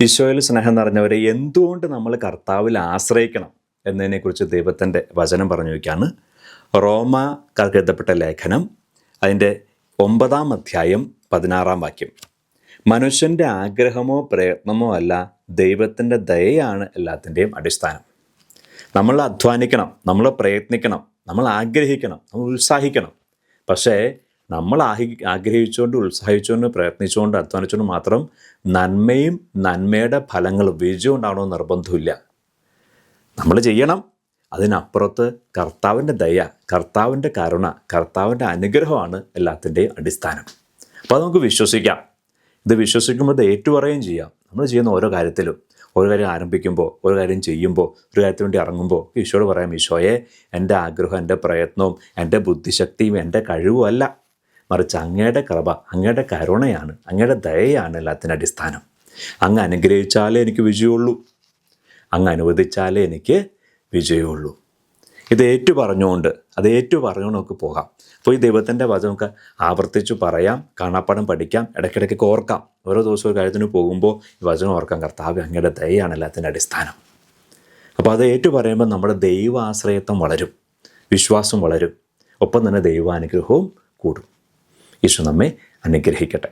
ഈശോയിൽ സ്നേഹം നിറഞ്ഞവരെ എന്തുകൊണ്ട് നമ്മൾ കർത്താവിൽ ആശ്രയിക്കണം എന്നതിനെക്കുറിച്ച് ദൈവത്തിന്റെ വചനം പറഞ്ഞു വയ്ക്കുകയാണ്. റോമ എഴുതപ്പെട്ട ലേഖനം അതിന്റെ ഒമ്പതാം അധ്യായം പതിനാറാം വാക്യം. മനുഷ്യന്റെ ആഗ്രഹമോ പ്രയത്നമോ അല്ല ദൈവത്തിന്റെ ദയയാണ് എല്ലാത്തിന്റെയും അടിസ്ഥാനം. നമ്മൾ അധ്വാനിക്കണം നമ്മൾ പ്രയത്നിക്കണം നമ്മൾ ആഗ്രഹിക്കണം നമ്മൾ ഉത്സാഹിക്കണം. പക്ഷേ നമ്മൾ ആഹി ആഗ്രഹിച്ചുകൊണ്ട് ഉത്സാഹിച്ചുകൊണ്ട് പ്രയത്നിച്ചുകൊണ്ട് അധ്വാനിച്ചുകൊണ്ട് മാത്രം നന്മയും നന്മയുടെ ഫലങ്ങളും വിജയം ഉണ്ടാവണമെന്ന് നിർബന്ധമില്ല നമ്മൾ ചെയ്യണം. അതിനപ്പുറത്ത് കർത്താവിന്റെ ദയ കർത്താവിന്റെ കരുണ കർത്താവിന്റെ അനുഗ്രഹമാണ് എല്ലാത്തിന്റെയും അടിസ്ഥാനം. അപ്പോൾ നമുക്ക് വിശ്വസിക്കാം. ഇത് വിശ്വസിക്കുമ്പോൾ ഇത് ഏറ്റുപറയുകയും ചെയ്യാം. നമ്മൾ ചെയ്യുന്ന ഓരോ കാര്യത്തിലും. ഓരോ കാര്യം ആരംഭിക്കുമ്പോൾ ഓരോ കാര്യം ചെയ്യുമ്പോൾ ഒരു കാര്യത്തിന് വേണ്ടി ഇറങ്ങുമ്പോൾ ഈശോയോട് പറയാം ഈശോയെ എന്റെ ആഗ്രഹം എന്റെ പ്രയത്നവും എന്റെ ബുദ്ധിശക്തിയും എന്റെ കഴിവും അല്ല. മറിച്ച് അങ്ങയുടെ കൃപ അങ്ങയുടെ കരുണയാണ് അങ്ങയുടെ ദയയാണ് എല്ലാത്തിന്റെ അടിസ്ഥാനം. അങ്ങ് അനുഗ്രഹിച്ചാലേ എനിക്ക് വിജയമുള്ളൂ. അങ്ങ് അനുവദിച്ചാലേ എനിക്ക് വിജയമുള്ളൂ. ഇത് ഏറ്റു പറഞ്ഞുകൊണ്ട് അത് ഏറ്റു പറഞ്ഞുകൊണ്ട് നമുക്ക് പോകാം. അപ്പോൾ ഈ ദൈവത്തിന്റെ വചനം നമുക്ക് ആവർത്തിച്ചു പറയാം കാണാപ്പാടം പഠിക്കാം ഇടയ്ക്കിടയ്ക്ക് ഓർക്കാം. ഓരോ ദിവസവും കാര്യത്തിന് പോകുമ്പോൾ ഈ വചനം ഓർക്കാം കർത്താവ് അങ്ങയുടെ ദയയാണ് എല്ലാത്തിന്റെ അടിസ്ഥാനം. അപ്പോൾ അത് ഏറ്റു പറയുമ്പോൾ നമ്മുടെ ദൈവാശ്രയത്വം വളരും വിശ്വാസം വളരും. ഒപ്പം തന്നെ ദൈവാനുഗ്രഹവും കൂടും. ഈശോ നമ്മെ അനുഗ്രഹിക്കട്ടെ.